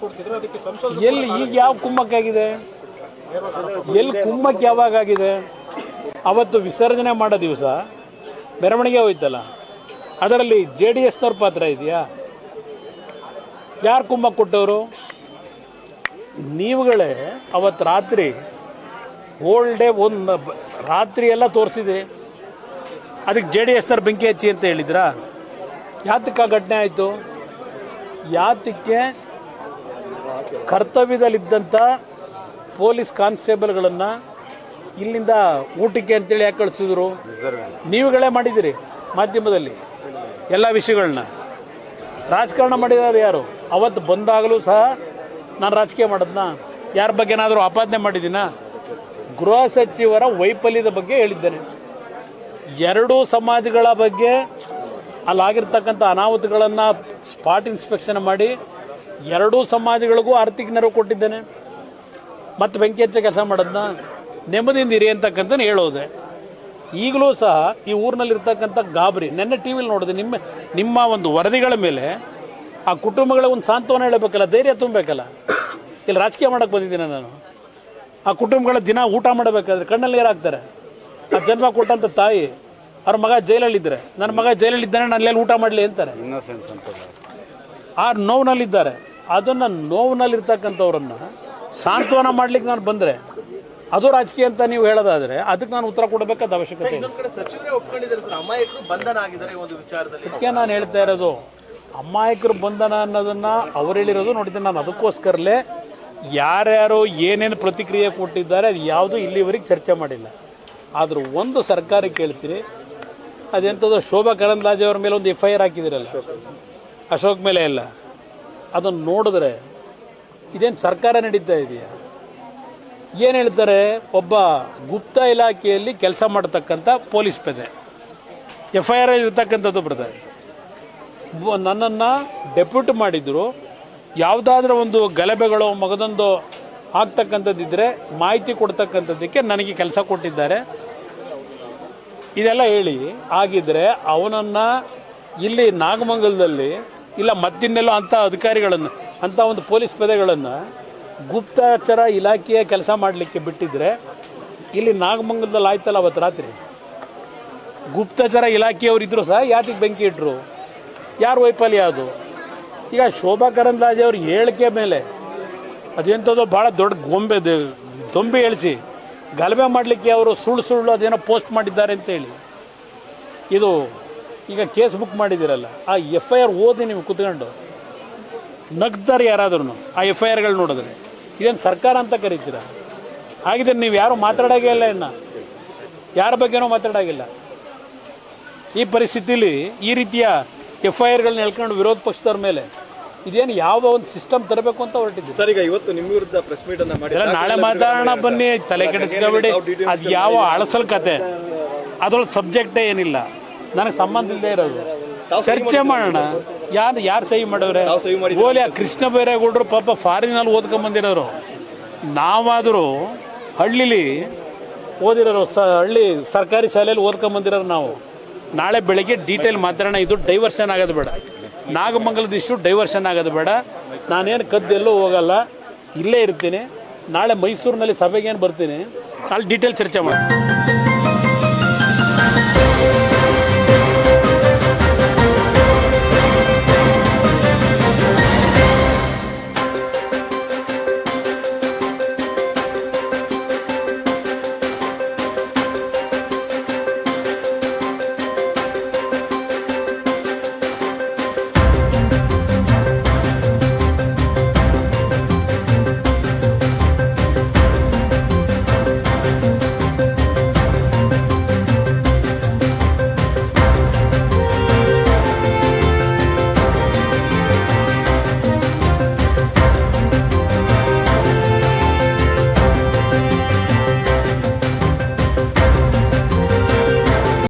ಕೊಡ್ತಿದ್ರೆ ಅದಕ್ಕೆ ಸಂಸದ ಎಲ್ಲಿ ಈಗ ಯಾವ ಕುಮ್ಮಕ್ಕಾಗಿದೆ ಎಲ್ಲಿ ಕುಮ್ಮಕ್ಕೆ ಯಾವಾಗ ಆಗಿದೆ? ಅವತ್ತು ವಿಸರ್ಜನೆ ಮಾಡೋ ದಿವಸ ಮೆರವಣಿಗೆ ಹೋಯ್ತಲ್ಲ ಅದರಲ್ಲಿ ಜೆ ಡಿ ಎಸ್ನವ್ರ ಪಾತ್ರ ಇದೆಯಾ? ಯಾರು ಕುಮ್ಮಕ್ಕೆ ಕೊಟ್ಟವರು? ನೀವುಗಳೇ ಅವತ್ತು ರಾತ್ರಿ ಹೋಲ್ ಡೇ ಒಂದು ರಾತ್ರಿ ಎಲ್ಲ ತೋರಿಸಿದ್ರಿ ಅದಕ್ಕೆ ಜೆ ಡಿ ಎಸ್ನವ್ರು ಬೆಂಕಿ ಹಚ್ಚಿ ಅಂತ ಹೇಳಿದ್ರಾ? ಯಾತಕ್ಕೆ ಘಟನೆ ಆಯಿತು? ಯಾತಕ್ಕೆ ಕರ್ತವ್ಯದಲ್ಲಿದ್ದಂಥ ಪೊಲೀಸ್ ಕಾನ್ಸ್ಟೇಬಲ್ಗಳನ್ನು ಇಲ್ಲಿಂದ ಊಟಕ್ಕೆ ಅಂತೇಳಿ ಯಾಕೆ ಕಳಿಸಿದ್ರು? ನೀವುಗಳೇ ಮಾಡಿದಿರಿ ಮಾಧ್ಯಮದಲ್ಲಿ ಎಲ್ಲ ವಿಷಯಗಳನ್ನ. ರಾಜಕಾರಣ ಮಾಡಿದಾರೆ ಯಾರು? ಅವತ್ತು ಬಂದಾಗಲೂ ಸಹ ನಾನು ರಾಜಕೀಯ ಮಾಡೋದನ್ನ ಯಾರ ಬಗ್ಗೆ ಏನಾದರೂ ಆಪಾದನೆ ಮಾಡಿದ್ದೀನ? ಗೃಹ ಸಚಿವರ ವೈಫಲ್ಯದ ಬಗ್ಗೆ ಹೇಳಿದ್ದೇನೆ. ಎರಡೂ ಸಮಾಜಗಳ ಬಗ್ಗೆ ಅಲ್ಲಾಗಿರ್ತಕ್ಕಂಥ ಅನಾಹುತಗಳನ್ನು ಸ್ಪಾಟ್ ಇನ್ಸ್ಪೆಕ್ಷನ್ ಮಾಡಿ ಎರಡೂ ಸಮಾಜಗಳಿಗೂ ಆರ್ಥಿಕ ನೆರವು ಕೊಟ್ಟಿದ್ದೇನೆ. ಮತ್ತು ಬೆಂಕಿ ಹಚ್ಚ ಕೆಲಸ ಮಾಡೋದನ್ನ ನೆಮ್ಮದಿಯಿಂದ ಇರಿ ಅಂತಕ್ಕಂಥ ಹೇಳೋದೆ. ಈಗಲೂ ಸಹ ಈ ಊರಿನಲ್ಲಿರ್ತಕ್ಕಂಥ ಗಾಬರಿ, ನೆನ್ನೆ ಟಿ ವಿಲಿ ನೋಡಿದೆ, ನಿಮ್ಮ ನಿಮ್ಮ ಒಂದು ವರದಿಗಳ ಮೇಲೆ ಆ ಕುಟುಂಬಗಳ ಒಂದು ಸಾಂತ್ವನ ಹೇಳಬೇಕಲ್ಲ, ಧೈರ್ಯ ತುಂಬಬೇಕಲ್ಲ? ಇಲ್ಲಿ ರಾಜಕೀಯ ಮಾಡೋಕ್ಕೆ ಬಂದಿದ್ದೀನಿ ನಾನು. ಆ ಕುಟುಂಬಗಳ ದಿನ ಊಟ ಮಾಡಬೇಕಾದ್ರೆ ಕಣ್ಣಲ್ಲಿ ಹಾಕ್ತಾರೆ. ಆ ಜನ್ಮ ಕೊಟ್ಟಂಥ ತಾಯಿ, ಅವ್ರ ಮಗ ಜೈಲಲ್ಲಿದ್ದರೆ ನನ್ನ ಮಗ ಜೈಲಲ್ಲಿದ್ದಾನೆ ನಾನು ಅಲ್ಲಿ ಊಟ ಮಾಡಲಿ ಅಂತಾರೆ. ಆ ನೋವಿನಲ್ಲಿದ್ದಾರೆ. ಅದನ್ನು ನೋವಿನಲ್ಲಿರ್ತಕ್ಕಂಥವ್ರನ್ನ ಸಾಂತ್ವನ ಮಾಡ್ಲಿಕ್ಕೆ ನಾನು ಬಂದರೆ ಅದು ರಾಜಕೀಯ ಅಂತ ನೀವು ಹೇಳೋದಾದರೆ ಅದಕ್ಕೆ ನಾನು ಉತ್ತರ ಕೊಡಬೇಕಾದ ಅವಶ್ಯಕತೆ ಅದಕ್ಕೆ ನಾನು ಹೇಳ್ತಾ ಇರೋದು ಅಮಾಯಕರು ಬಂಧನ ಅನ್ನೋದನ್ನು ಅವ್ರು ಹೇಳಿರೋದು ನೋಡಿದ್ದೆ ನಾನು ಅದಕ್ಕೋಸ್ಕರಲೇ ಯಾರ್ಯಾರು ಏನೇನು ಪ್ರತಿಕ್ರಿಯೆ ಕೊಟ್ಟಿದ್ದಾರೆ ಅದು ಯಾವುದು ಇಲ್ಲಿವರೆಗೆ ಚರ್ಚೆ ಮಾಡಿಲ್ಲ. ಆದರೂ ಒಂದು ಸರ್ಕಾರಕ್ಕೆ ಕೇಳ್ತೀರಿ ಅದೆಂಥದ್ದು ಶೋಭಾ ಕರಂದ್ಲಾಜೆ ಅವ್ರ ಮೇಲೆ ಒಂದು ಎಫ್ ಐ ಆರ್ ಹಾಕಿದಿರಲ್ಲ. ಅಶೋಕ್ ಮೇಲೆ ಇಲ್ಲ. ಅದನ್ನು ನೋಡಿದ್ರೆ ಇದೇನು ಸರ್ಕಾರ ನಡೀತಾ ಇದೆಯಾ? ಏನು ಹೇಳ್ತಾರೆ? ಒಬ್ಬ ಗುಪ್ತ ಇಲಾಖೆಯಲ್ಲಿ ಕೆಲಸ ಮಾಡ್ತಕ್ಕಂಥ ಪೊಲೀಸ್ ಪೇದೆ. ಎಫ್ ಐ ಆರ್ ಇರ್ತಕ್ಕಂಥದ್ದು ಬರ್ತಾರೆ ನನ್ನನ್ನು ಡೆಪ್ಯೂಟ್ ಮಾಡಿದ್ರು. ಯಾವುದಾದ್ರೂ ಒಂದು ಗಲಭೆಗಳು, ಮಗದೊಂದು ಆಗ್ತಕ್ಕಂಥದ್ದಿದ್ದರೆ ಮಾಹಿತಿ ಕೊಡ್ತಕ್ಕಂಥದ್ದಕ್ಕೆ ನನಗೆ ಕೆಲಸ ಕೊಟ್ಟಿದ್ದಾರೆ. ಇದೆಲ್ಲ ಹೇಳಿ, ಆಗಿದ್ರೆ ಅವನನ್ನು ಇಲ್ಲಿ ನಾಗಮಂಗಲದಲ್ಲಿ ಇಲ್ಲ ಮತ್ತಿನ್ನೆಲ್ಲೋ ಅಂಥ ಅಧಿಕಾರಿಗಳನ್ನು ಅಂಥ ಒಂದು ಪೊಲೀಸ್ ಪದಗಳನ್ನು ಗುಪ್ತಚರ ಇಲಾಖೆಯ ಕೆಲಸ ಮಾಡಲಿಕ್ಕೆ ಬಿಟ್ಟಿದ್ರೆ, ಇಲ್ಲಿ ನಾಗಮಂಗಲದಲ್ಲಿ ಆಯ್ತಲ್ಲ ಅವತ್ತು ರಾತ್ರಿ? ಗುಪ್ತಚರ ಇಲಾಖೆಯವರು ಇದ್ರು ಸಹ ಯಾತಿಗೆ ಬೆಂಕಿ ಇಟ್ಟರು ಯಾರು ವೈಫಲ್ಯ ಅದು? ಈಗ ಶೋಭಾ ಕರಂದ್ಲಾಜೆ ಅವ್ರ ಹೇಳಿಕೆ ಮೇಲೆ ಅದೆಂಥದ್ದು ಭಾಳ ದೊಡ್ಡ ಗೊಂಬೆ ದೊಂಬಿ ಎಳಿಸಿ ಗಲಭೆ ಮಾಡಲಿಕ್ಕೆ ಅವರು ಸುಳ್ಳು ಸುಳ್ಳು ಅದೇನೋ ಪೋಸ್ಟ್ ಮಾಡಿದ್ದಾರೆ ಅಂತೇಳಿ. ಇದು ಈಗ ಕೇಸ್ ಬುಕ್ ಮಾಡಿದ್ದೀರಲ್ಲ ಆ ಎಫ್ ಐ ಆರ್ ಓದಿ ನೀವು ಕುತ್ಕೊಂಡು ನಗ್ತಾರೆ ಯಾರಾದ್ರೂ ಆ ಎಫ್ ಐ ಆರ್ಗಳು ನೋಡಿದ್ರೆ. ಇದೇನು ಸರ್ಕಾರ ಅಂತ ಕರಿತೀರ? ಹಾಗಿದ್ರೆ ನೀವು ಯಾರು ಮಾತಾಡೋಂಗೇ ಇಲ್ಲ ಇನ್ನು? ಯಾರ ಬಗ್ಗೆನೂ ಮಾತಾಡೋಂಗಿಲ್ಲ ಈ ಪರಿಸ್ಥಿತಿಲಿ ಈ ರೀತಿಯ ಎಫ್ ಐ ಆರ್ಗಳನ್ನ ಹೇಳ್ಕೊಂಡು ವಿರೋಧ ಪಕ್ಷದವ್ರ ಮೇಲೆ ಇದೇನು ಯಾವ ಒಂದು ಸಿಸ್ಟಮ್ ತರಬೇಕು ಅಂತ ಹೊರಟಿದ್ದೆ ಸರ್ ಈಗ ಇವತ್ತು ನಿಮ್ಮ ವಿರುದ್ಧ ಪ್ರೆಸ್ ಮೀಟ್ ಅನ್ನ ಮಾಡಿ ನಾಳೆ ಮಾತಾಡೋಣ ಬನ್ನಿ ತಲೆ ಕೆಡಿಸ್ಕೊಬೇಡಿ. ಅದು ಯಾವ ಅಳಸಲ್ ಕತೆ ಅದ್ರೊಳಗೆ ಸಬ್ಜೆಕ್ಟೇ ಏನಿಲ್ಲ. ನನಗೆ ಸಂಬಂಧ ಇಲ್ಲದೆ ಇರೋದು. ಚರ್ಚೆ ಮಾಡೋಣ. ಯಾರು ಯಾರು ಸಹಿ ಮಾಡವ್ರೆ ಓಲಿ ಆ ಕೃಷ್ಣ ಬೈರೇಗೌಡರು ಪಾಪ ಫಾರಿನಲ್ಲಿ ಓದ್ಕೊಂಬಂದಿರೋರು ನಾವಾದರೂ ಹಳ್ಳಿಲಿ ಓದಿರೋರು ಸ ಹಳ್ಳಿ ಸರ್ಕಾರಿ ಶಾಲೆಯಲ್ಲಿ ಓದ್ಕೊಂಬಂದಿರೋರು ನಾವು. ನಾಳೆ ಬೆಳಗ್ಗೆ ಡೀಟೇಲ್ ಮಾತಾಡೋಣ. ಇದು ಡೈವರ್ಷನ್ ಆಗೋದು ಬೇಡ. ನಾಗಮಂಗಲದ ಇಶ್ಯೂ ಡೈವರ್ಷನ್ ಆಗೋದು ಬೇಡ. ನಾನೇನು ಕದ್ದೆಲ್ಲೂ ಹೋಗಲ್ಲ. ಇಲ್ಲೇ ಇರ್ತೀನಿ. ನಾಳೆ ಮೈಸೂರಿನಲ್ಲಿ ಸಭೆಗೇನು ಬರ್ತೀನಿ. ಅಲ್ಲಿ ಡೀಟೇಲ್ ಚರ್ಚೆ ಮಾಡಿ